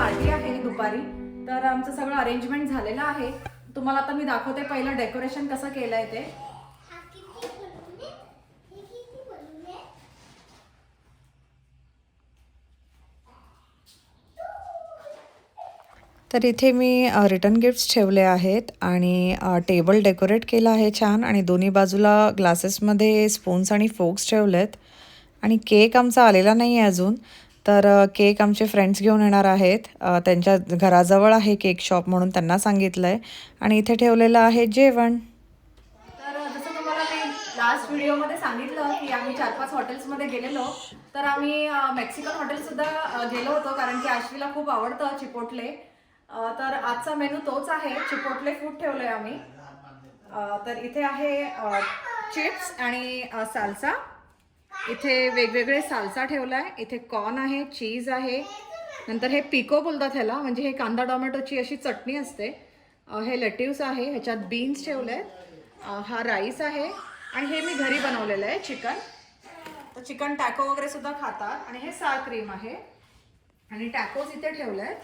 Party आहे दुपारी तर आमचं सगळं अरेंजमेंट झालेलं आहे. तुम्हाला आता मी दाखवते पहिलं डेकोरेशन कसं केलं आहे ते. तर इथे मी रिटर्न गिफ्ट्स ठेवले आहेत आणि टेबल डेकोरेट केलं आहे छान आणि दोन्ही बाजूला ग्लासेसमध्ये स्पून्स आणि फोक्स ठेवलेत. आणि केक आमचा आलेला नाही आहे अजून. तर केक आमचे फ्रेंड्स घेऊन येणार आहेत. त्यांच्या घराजवळ आहे केक शॉप म्हणून त्यांना सांगितलं आहे आणि इथे ठेवलेलं आहे जेवण. तर जसं तुम्हाला मी लास्ट व्हिडिओमध्ये सांगितलं की आम्ही चार पाच हॉटेल्समध्ये गेलेलो. तर आम्ही मेक्सिकन हॉटेलसुद्धा गेलो होतो कारण की आश्वीला खूप आवडतं चिपोटले तर आजचा मेनू तोच आहे. चिपोटले फूड ठेवलं आहे आम्ही तर इथे आहे चिप्स आणि सालसा इथे वेगवेगळे सालसा ठेवला आहे इथे कॉर्न आहे चीज आहे. नंतर हे पिको बोलतात ह्याला म्हणजे हे कांदा टोमॅटोची अशी चटणी असते. हे लेटिव्स आहे ह्याच्यात बीन्स ठेवले आहेत हा राईस आहे आणि हे मी घरी बनवलेलं आहे चिकन. तर चिकन टॅको वगैरे सुद्धा खातात आणि हे सार क्रीम आहे. आणि टॅकोज इथे ठेवले आहेत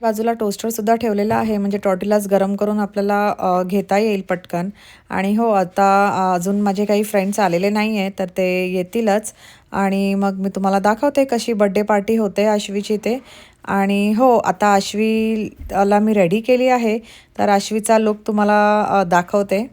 बाजूला टोस्टरसुद्धा ठेवलेला आहे. म्हणजे टॉटिलाज गरम करून आपल्याला घेता येईल पटकन. आणि हो आता अजून माझे काही फ्रेंड्स आलेले नाही आहे तर ते येतीलच. आणि मग मी तुम्हाला दाखवते कशी बड्डे पार्टी होते आश्वीची ते. आणि हो आता आश्वीला मी रेडी केली आहे. तर आश्वीचा लुक तुम्हाला दाखवते.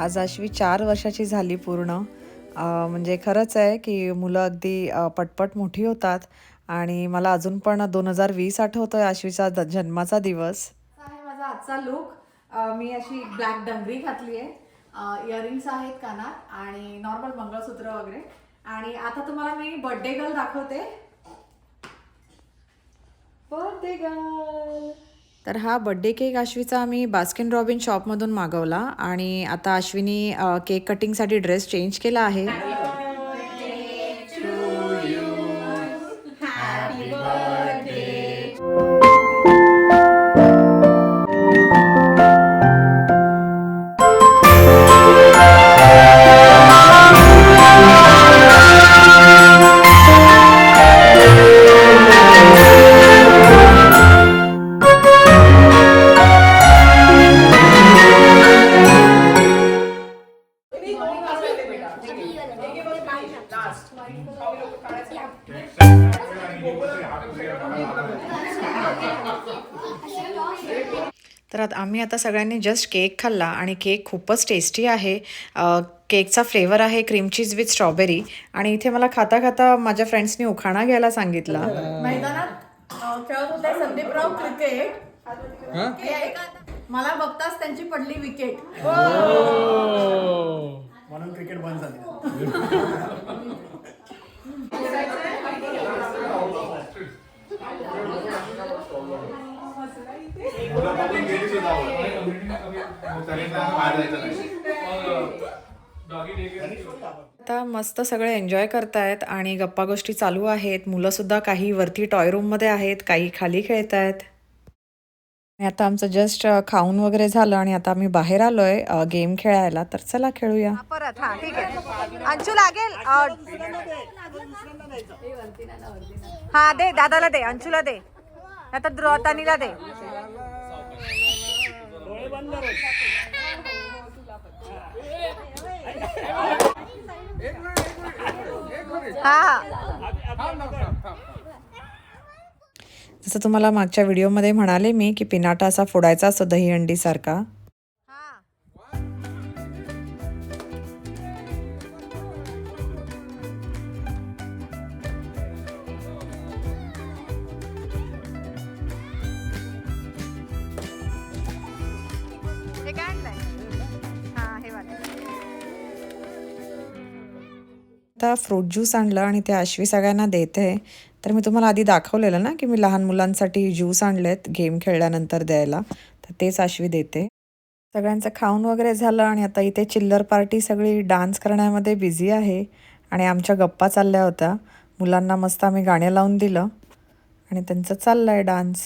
आज आश्वी चार वर्षाची झाली पूर्ण. म्हणजे खरंच आहे की मुलं अगदी पटपट मोठी होतात आणि मला अजून पण दोन हजार वीस आठवतोय आश्वीचा द- जन्माचा दिवस. आहे माझा आजचा लुक मी अशी ब्लॅक डंगरी घातली आहे. इयरिंग्स आहेत कानात आणि नॉर्मल मंगळसूत्र वगैरे. आणि आता तुम्हाला मी बर्थडे गर्ल दाखवते. बर्थडे गर्ल तर हा बड्डे केक आश्वीचा आम्ही बास्किन रॉबिन शॉपमधून मागवला आणि आता अश्विनी केक कटिंगसाठी ड्रेस चेंज केला आहे. आता सगळ्यांनी जस्ट केक खाल्ला आणि केक खूपच टेस्टी आहे. केकचा फ्लेवर आहे क्रीम चीज विथ स्ट्रॉबेरी आणि इथे मला खाता खाता माझ्या फ्रेंड्सनी उखाणा घ्यायला सांगितला. मैदानात अ, खेळत होते संदीपराव क्रिकेट मला बघताच त्यांची पडली विकेट म्हणून क्रिकेट बंद झाले. मुलं सुद्धा आता मस्त सगळे एन्जॉय करतायत आणि गप्पा गोष्टी चालू आहेत. मुलंसुद्धा काही वरती टॉय रूममध्ये आहेत काही खाली खेळत आहेत आता आमचं जस्ट खाऊन वगैरे झालं आणि आता आम्ही बाहेर आलोय गेम खेळायला. तर चला खेळूया. परत. हा ठीक आहे. अंशू लागेल? हा दे. दादाला दे. अंशूला दे. आता द्रोतानीला दे हा. जसं तुम्हाला मागच्या व्हिडिओमध्ये म्हणाले मी की पिनाटा असा फोडायचा असतो दही आता फ्रूट ज्यूस आणलं आणि ते आश्वी सगळ्यांना देते. तर मी तुम्हाला आधी दाखवलेलं ना की मी लहान मुलांसाठी ज्यूस आणलेत गेम खेळल्यानंतर द्यायला. तर तेच आश्वी देते. सगळ्यांचं खाऊन वगैरे झालं आणि आता इथे चिल्लर पार्टी सगळी डान्स करण्यामध्ये बिझी आहे. आणि आमच्या गप्पा चालल्या होत्या. मुलांना मस्त आम्ही गाणे लावून दिलं. आणि त्यांचं चाललं आहे डान्स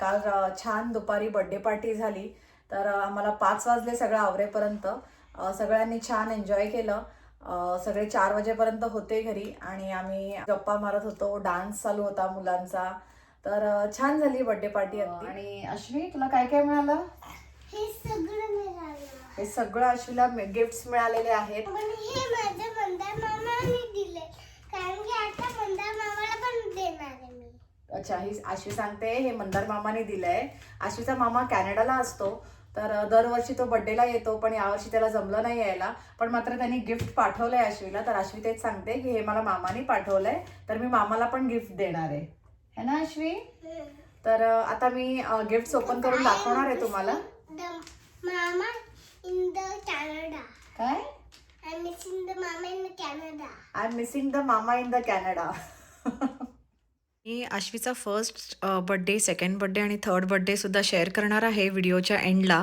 काल छान दुपारी बर्थडे पार्टी झाली. तर आम्हाला पाच वाजले सगळं आवरेपर्यंत. सगळ्यांनी छान एन्जॉय केलं. सगळे चार वाजेपर्यंत होते घरी आणि आम्ही गप्पा मारत होतो. डान्स चालू होता मुलांचा. तर छान झाली बर्थडे पार्टी अगदी. आणि अश्वी तुला काय काय मिळालं? हे सगळं मिळालं. हे सगळं अश्वीला गिफ्ट मिळालेले आहेत पण हे माझ्या मंदार मामाने दिले कारण की आता मंदार मामाला पण देणार आहे मी अच्छा ही आशवी सांगते हे मंदार मामाने दिलंय. आशवीचा मामा कॅनडाला असतो तर दरवर्षी तो बर्थडेला येतो पण यावर्षी त्याला जमलं नाही यायला. पण मात्र त्यांनी गिफ्ट पाठवलंय आशवीला तर आशवी तेच सांगते की हे मला मामाने पाठवलंय तर मी मामाला पण गिफ्ट देणार आहे. है ना आशवी? तर आता मी गिफ्ट ओपन करून दाखवणार आहे तुम्हाला. The mama in the Canada. काय? I missing the mama in the Canada. I am missing the mama in the Canada. मी आश्वीचा फर्स्ट बड्डे सेकंड बड्डे आणि थर्ड बड्डेसुद्धा शेअर करणार आहे व्हिडिओच्या एंडला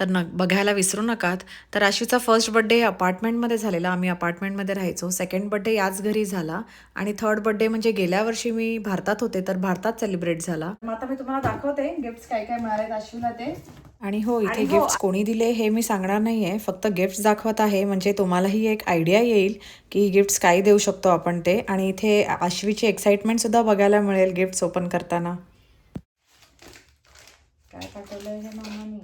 तर न बघायला विसरू नकात. तर आश्वीचा फर्स्ट बड्डे अपार्टमेंटमध्ये झालेला. आम्ही अपार्टमेंटमध्ये राहायचो. सेकंड बड्डे याच घरी झाला. आणि थर्ड बड्डे म्हणजे गेल्या वर्षी मी भारतात होते तर भारतात सेलिब्रेट झाला. आता मी तुम्हाला दाखवते गिफ्ट्स काय काय मिळाले आश्वीला ते. आणि हो इथे आणि हो, गिफ्ट्स कोणी दिले हे मी सांगणार नाही आहे फक्त गिफ्ट्स दाखवत आहे. म्हणजे तुम्हालाही एक आयडिया येईल की गिफ्ट्स काय देऊ शकतो आपण ते. आणि इथे आश्वीची एक्साइटमेंटसुद्धा बघायला मिळेल गिफ्ट्स ओपन करताना. काय पाठवलंय हे मामाने?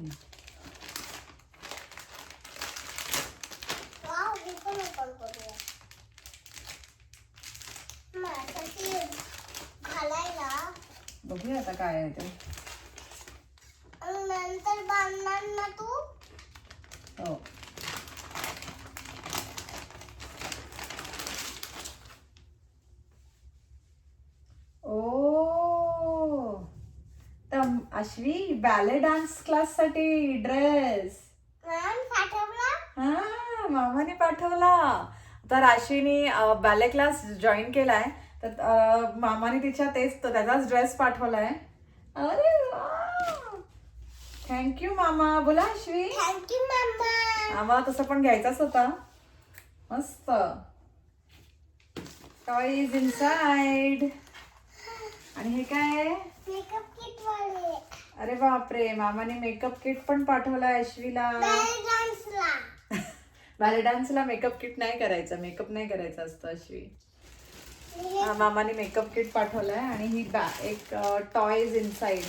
बघूया आता काय आहे ते. बांधणार ना तू? हो. ओ. अश्वी बॅले डान्स क्लाससाठी ड्रेस हा मामाने पाठवला. तर अश्विनी बॅले क्लास जॉईन केलाय. तर मामाने तिच्या तेच तो त्याचाच ड्रेस पाठवलाय. अरे थँक्यू मामा. बोला अश्वी थँक्यू मामा. आम्हाला तसं पण घ्यायचाच होता. मस्त. टॉईज इनसाइड आणि हे काय? आहे? मेकअप किट वाले. अरे बापरे मामाने मेकअप किट पण पाठवलाय अश्वीला. बॅल डान्सला मेकअप किट नाही करायचं. मेकअप नाही करायचं असतं अश्वी. मामाने मेकअप किट पाठवलाय आणि ही बॅ एक टॉयज इनसाइड इनसाइड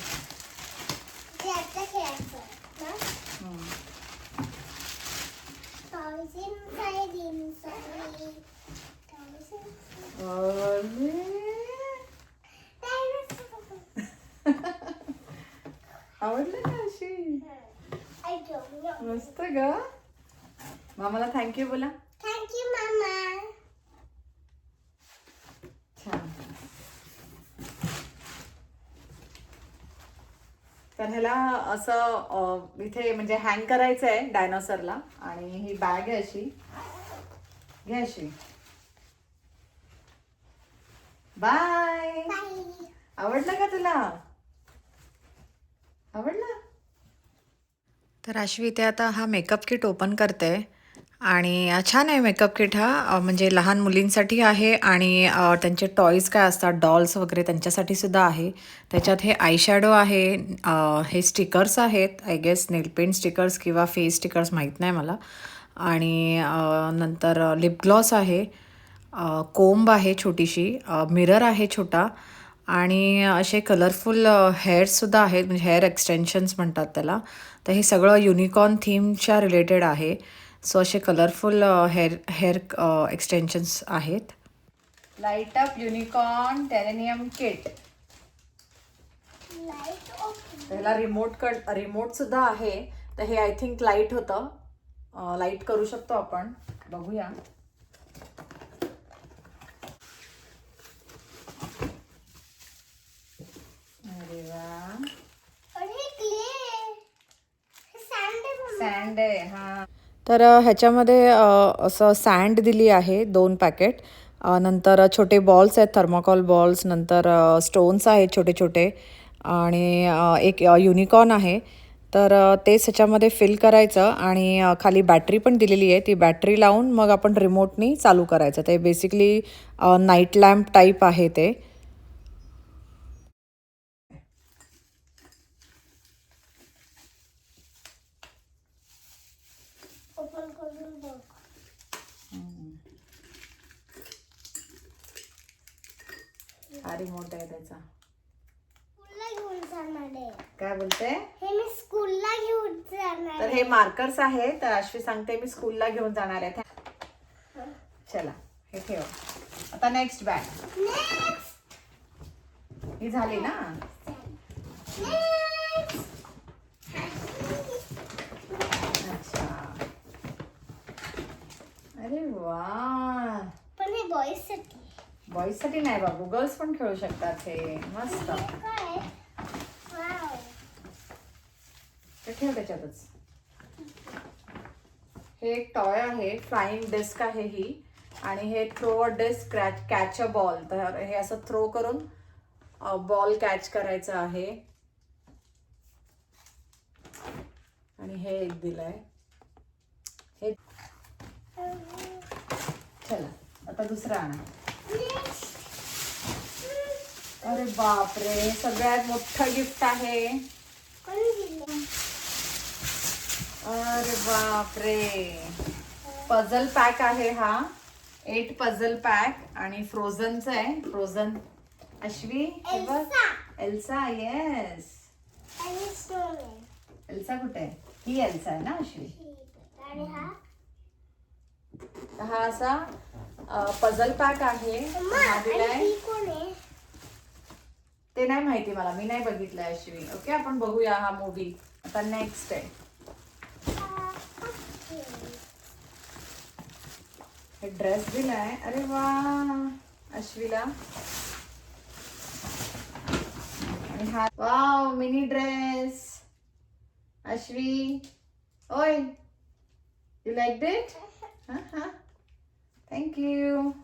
टॉयज आवडलं का अशी आय डोंट नो मस्त ग मामाला थँक्यू बोला थँक्यू मामा छान तर ह्याला असं इथे म्हणजे हँग करायचं आहे डायनोसरला आणि ही बॅग आहे अशी. घे अशी. बाय आवडलं का तुला? आवडलं? तर आश्वी इथे आता हा मेकअप किट ओपन करते. आणि छान आहे मेकअप किट हा म्हणजे लहान मुलींसाठी आहे आणि त्यांचे टॉईज काय असतात डॉल्स वगैरे त्यांच्यासाठी सुद्धा आहे. त्याच्यात हे आयशॅडो आहे हे स्टिकर्स आहेत I guess nail paint stickers किंवा फेस स्टिकर्स माहीत नाही मला. आणि नंतर लिपग्लॉस आहे कोंब आहे छोटीशी मिरर आहे छोटा आणि असे कलरफुल हेअर्ससुद्धा आहेत म्हणजे हेअर एक्सटेन्शन्स म्हणतात त्याला. तर हे सगळं युनिकॉर्न थीमच्या रिलेटेड आहे. सो असे कलरफुल हेअर हेअर एक्सटेन्शन्स आहेत. Light up unicorn terrarium kit ह्याला रिमोट कड रिमोट सुद्धा आहे. तर हे आय थिंक लाइट होतं. लाइट करू शकतो आपण. बघूया. अरे वा. आहे हा. तर ह्याच्यामध्ये असं सँड दिली आहे दोन पॅकेट नंतर छोटे बॉल्स आहेत थर्माकॉल बॉल्स नंतर स्टोन्स आहेत छोटे छोटे. आणि एक युनिकॉर्न आहे. तर तेच ह्याच्यामध्ये फिल करायचं आणि खाली बॅटरी पण दिलेली आहे. ती बॅटरी लावून मग आपण रिमोटनी चालू करायचं. ते बेसिकली नाईट लॅम्प टाईप आहे ते. हा रिमोट आहे त्याचा. स्कूलला घेऊन जाणार आहे. काय बोलते? हे मी स्कूलला घेऊन जाणार तर हे मार्कर्स आहे तर अश्वी सांगते मी स्कूलला घेऊन जाणार आहे. चला हे ठेव. आता नेक्स्ट बॅग नेक्स्ट ही झाली ना? अच्छा. अरे वा. पण हे बॉईजसाठी बॉईजसाठी नाही बाबू गर्ल्स पण खेळू शकतात हे. मस्त. ठेव त्याच्यातच. हे एक टॉय आहे फ्लाइंग डिस्क आहे ही. आणि हे throw a disc catch a ball तर हे असं थ्रो करून बॉल कॅच करायचं आहे. आणि हे एक दिलंय. हे चला आता दुसरं आणा. अरे बापरे सगळ्यात मोठं गिफ्ट आहे. अरे बापरे. पझल पॅक आहे हा. एट पझल पॅक आणि फ्रोझनचा आहे. फ्रोझन अश्वी बघ. एल्सा एल्सा येस एल्सा कुठे आहे? ही एल्सा आहे ना अश्वी? हा? हा असा. पझल पॅक आहे. हा दिलाय ही ते नाही माहिती मला मी नाही बघितलंय अश्वी ओके आपण बघूया हा मूवी आता नेक्स्ट आहे. हा. हे ड्रेस दिलाय अरे वा अश्वीला. आणि हा वाव मिनी ड्रेस अश्वी. ओय यू लाईक डिट थँक्यू हो. Thank you.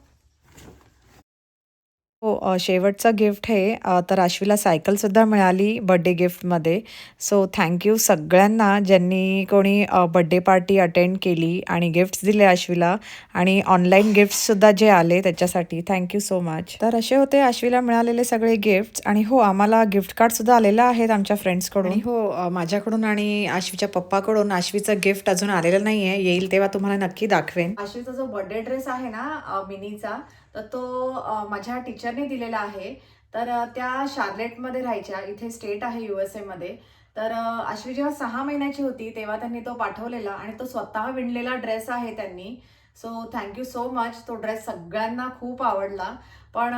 अ, शेवटचं गिफ्ट हे तर आश्वीला सायकलसुद्धा मिळाली बड्डे गिफ्टमध्ये. सो थँक्यू सगळ्यांना ज्यांनी कोणी बड्डे पार्टी अटेंड केली आणि गिफ्ट्स दिले आश्वीला आणि ऑनलाईन गिफ्ट्ससुद्धा जे आले त्याच्यासाठी. Thank you so much. तर असे होते आश्वीला मिळालेले सगळे गिफ्ट्स आणि हो आम्हाला गिफ्ट कार्डसुद्धा आलेलं आहेत आमच्या फ्रेंड्सकडून. हो माझ्याकडून आणि आश्वीच्या पप्पाकडून आश्वीचं गिफ्ट अजून आलेलं नाही आहे येईल तेव्हा तुम्हाला नक्की दाखवेन. आशिषचा जो बर्थडे ड्रेस आहे ना मिनीचा तर तो माझ्या टीचरने दिलेला आहे. तर त्या शार्लेटमध्ये राहायच्या. इथे स्टेट आहे यू एस एमध्ये तर अ, आश्वी जेव्हा सहा महिन्याची होती तेव्हा त्यांनी तो पाठवलेला आणि तो स्वतः विणलेला ड्रेस आहे त्यांनी. So thank you so much तो ड्रेस सगळ्यांना खूप आवडला. पण अ,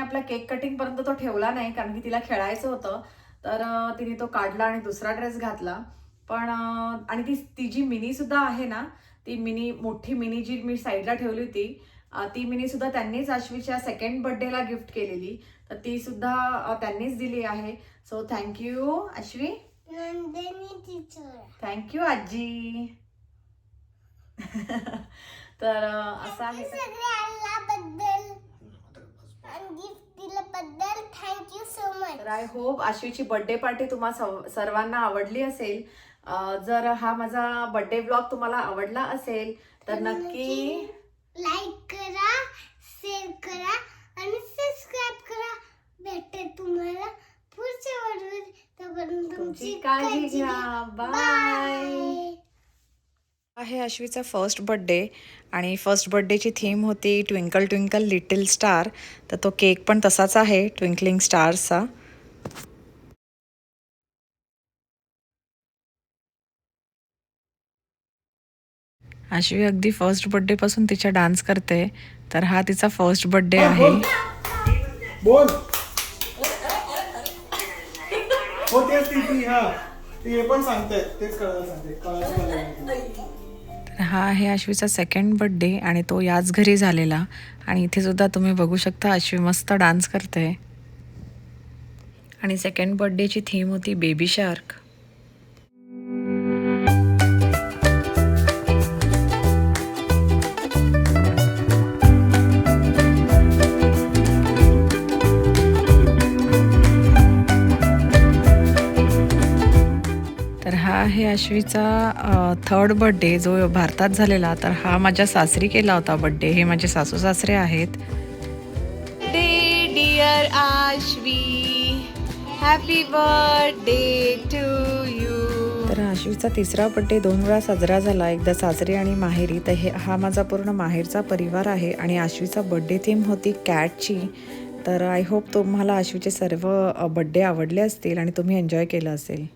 आपला केक कटिंगपर्यंत तो ठेवला नाही कारण की तिला खेळायचं होतं. तर तिने तो काढला आणि दुसरा ड्रेस घातला. पण आणि ती ती जी मिनीसुद्धा आहे ना ती मिनी मोठी मिनी जी मी साईडला ठेवली होती ती मिनी सुद्धा त्यांनीच अश्वीच्या सेकंड बर्थडेला गिफ्ट केलेली. तर ती सुद्धा त्यांनीच दिली आहे. सो थँक्यू अश्वी थँक्यू आजी. तर असं आहे थँक्यू सो मच तर आय होप आशवीची बर्थडे पार्टी तुम्हा सव- सर्वांना आवडली असेल. जर हा माझा बर्थडे ब्लॉग तुम्हाला आवडला असेल तर नक्की लाईक करा शेअर करा आणि सबस्क्राईब करा. भेटते तुम्हाला पुढच्या व्हिडिओत. तोपर्यंत तुमची काळजी घ्या. बाय आहे अश्वीचा फर्स्ट बड्डे आणि फर्स्ट बड्डेची थीम होती ट्विंकल ट्विंकल लिटिल स्टार तर तो केक पण तसाच आहे ट्विंकलिंग स्टार्सचा अश्वी अगदी फर्स्ट बड्डेपासून तिच्या डान्स करते. तर हा तिचा फर्स्ट बड्डे आहे. बोल. हो तेच ती ती हा. ती पण सांगतायत तेच कळायला सांगते कळायचं मला नाही. तर हा आहे अश्वीचा सेकंड बड्डे आणि तो याच घरी झालेला. आणि इथे सुद्धा तुम्ही बघू शकता अश्वी मस्त डान्स करते. आणि सेकंड बड्डेची थीम होती बेबी शार्क तर हा आहे अश्वीचा थर्ड बड्डे जो भारतात झालेला. तर हा माझ्या सासरी केला होता बड्डे हे माझे सासू सासरे आहेत. Day dear Ashvi happy birthday to you तर आश्वीचा तिसरा बड्डे दोन वेळा साजरा झाला. एकदा सासरी आणि माहेरी. तर हे हा माझा पूर्ण माहेरचा परिवार आहे आणि आश्वीचा बड्डे थीम होती कॅटची तर आय होप तुम्हाला आश्वीचे सर्व बड्डे आवडले असतील आणि तुम्ही एन्जॉय केलं असेल.